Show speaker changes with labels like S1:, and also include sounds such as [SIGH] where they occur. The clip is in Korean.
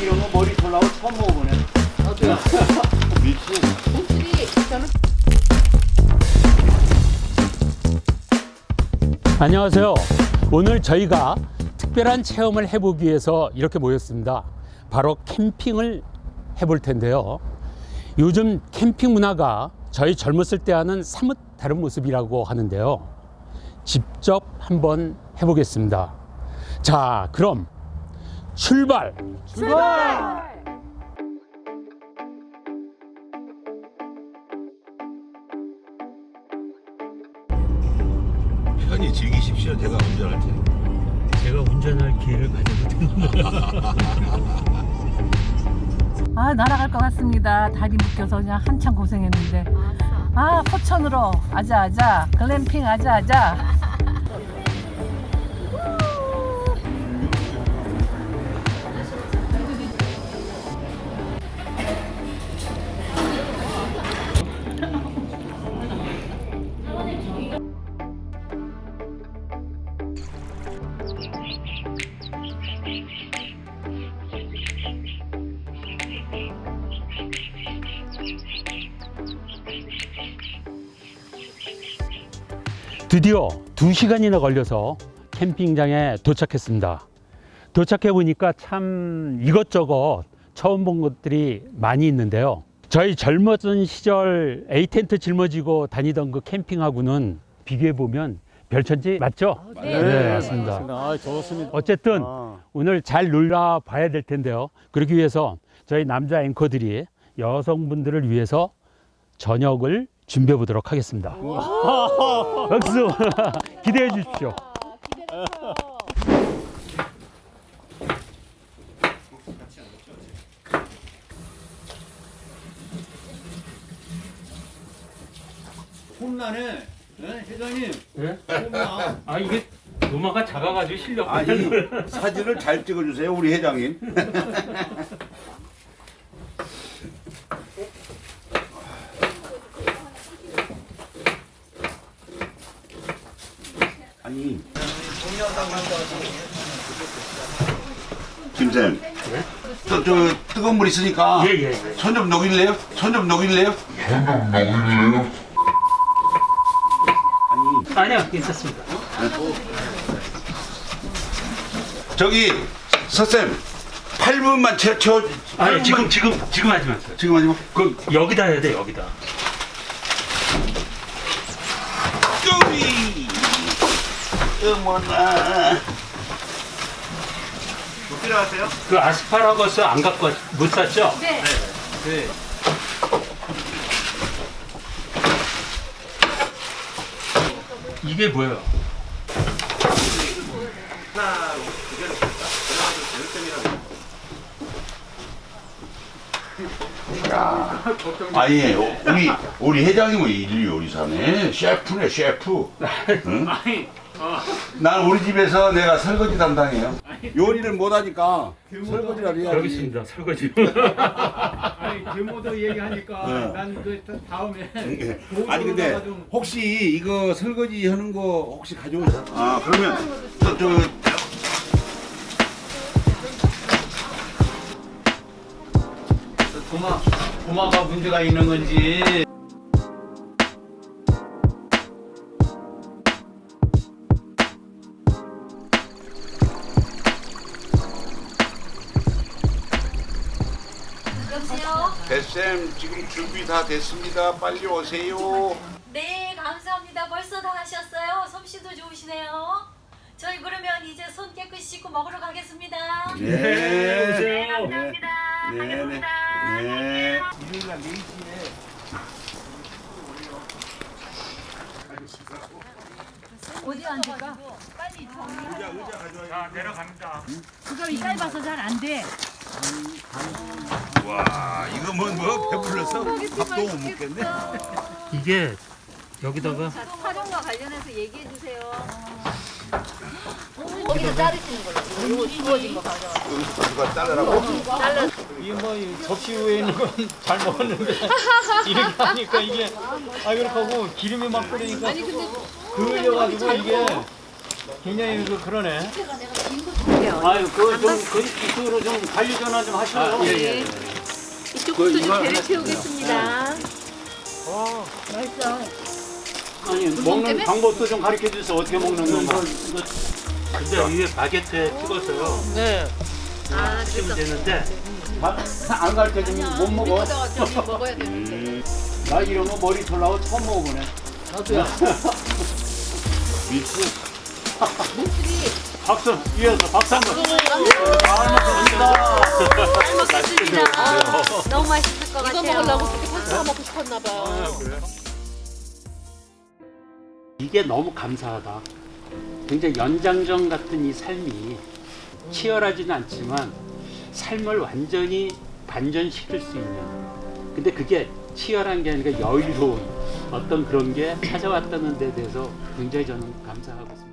S1: 이런 거 머리 털라고 처음 먹어보네. [LAUGHS]
S2: 미친.
S3: 안녕하세요. 오늘 저희가 특별한 체험을 해보기 위해서 이렇게 모였습니다. 바로 캠핑을 해볼 텐데요. 요즘 캠핑 문화가 저희 젊었을 때와는 사뭇 다른 모습이라고 하는데요. 직접 한번 해보겠습니다. 자, 그럼 출발!
S2: 편히 즐기십시오. 제가 운전할 테니.
S3: 제가 운전할 기회를 가지고 [LAUGHS]
S4: 아 날아갈 것 같습니다. 다리 묶여서 그냥 한참 고생했는데. 아 포천으로 아자아자 글램핑 아자아자.
S3: 드디어 두시간이나 걸려서 캠핑장에 도착했습니다. 도착해 보니까 참 이것저것 처음 본 것들이 많이 있는데요. 저희 젊었던 시절 에이텐트 짊어지고 다니던 그 캠핑하고는 비교해 보면 별천지 맞죠? 네, 맞습니다.
S1: 아, 좋습니다.
S3: 어쨌든
S1: 아.
S3: 오늘 잘 놀라 봐야 될 텐데요. 그러기 위해서 저희 남자 앵커들이 여성분들을 위해서 저녁을 준비해 보도록 하겠습니다. 박수 [LAUGHS] 기대해 주십시오.
S1: 홈나네. 네, 회장님.
S3: 네?
S1: 홈나.
S3: 아 이게 노마가 작아가지고 실력.
S2: 아니 사진을 잘 찍어주세요, 우리 회장님. [LAUGHS] 김쌤, 저, 저 뜨거운 물 있으니까
S3: 예, 예, 예.
S2: 손 좀 녹일래요? 손 좀 녹일래요? 아니
S3: 아니요 괜찮습니다.
S2: 저기 서쌤 8분만 채워 채워
S3: 아니 지금 지금 지금 하지 마세요.
S2: 지금 하지 마.
S3: 그 여기다 해야 돼 여기다.
S2: 쪼이 어머나
S1: 못 필요하세요?
S3: 그 아스파라거스 안 갖고 왔- 못 샀죠?
S1: 네.
S3: 이게 뭐예요?
S2: 아니 우리 우리 회장님은 인류 요리사네 셰프네 셰프 [LAUGHS] 응?
S1: 아니, 어,
S2: 난 우리 집에서 내가 설거지 담당해요 요리를 못하니까 설거지를 해야지
S3: 여기 있습니다 설거지. [LAUGHS]
S1: 아니, 규모도 얘기하니까
S2: 네.
S1: 난 그 다음에 [LAUGHS]
S2: 아니 근데 혹시 이거 설거지 하는 거 혹시 가져오셨어? 아 그러면 저, 저
S1: 도마, 도마가 문제가 있는 건지.
S2: 배쌤 지금 준비 다 됐습니다 빨리 오세요
S5: 네, 감사합니다. 벌써 다 하셨어요. 솜씨도 좋으시네요. 저희 그러면 이제 손 깨끗이 씻고 먹으러 가겠습니다.
S2: 네
S3: 오세요.
S5: 감사합니다.
S2: 네네 네.
S4: 어디 앉을까?
S3: 자 내려갑니다.
S4: 그거 이 짧아서 잘 안 돼.
S2: 와 이거 뭐, 뭐 배불러서 밥도 못 먹겠네
S3: 이게 여기다가
S5: 활용과 관련해서 얘기해 주세요. 거기서 자르시는 걸로. 이거 주워진 거 가져와.
S2: 누가 잘라라고?
S1: 이게 뭐이 접시 위에 있는 건잘 먹었는데 이렇게 하니까 이게 아 그렇게 하고 기름이 막 끓으니까 그을려가지고 이게 굉장히 그 그러네. 아유 그 좀 그 이쪽으로 좀 관리 전화 좀 하셔요.
S6: 네. 이쪽부터 좀 배를 채우겠습니다.
S1: 아니 먹는 방법도 좀 가르쳐 주세요. 어떻게 먹는 건가?
S3: 근데 위에 바게트에 찍어서요.
S4: 네.
S6: 아,
S3: 치면
S6: 그래서
S3: 되는데
S1: 안 가르쳐 주면 못 먹어.
S6: 저기 먹어야 [LAUGHS] 되는데.
S1: 나 이런 거 머리 털라고 처음 먹어보네. 나도야. [LAUGHS]
S2: 밀수
S1: 박수 이어서 박수 한 번.
S6: 잘 먹겠습니다. 맛있을 것 같아요.
S4: 이거 먹으려고 그렇게 파스타 먹고 싶었나 봐요.
S3: 이게 너무 감사하다. 굉장히 연장전 같은 이 삶이 치열하지는 않지만 삶을 완전히 반전시킬 수 있는. 근데 그게 치열한 게 아니라 여유로운 어떤 그런 게 찾아왔다는 데 대해서 굉장히 저는 감사하고 있습니다.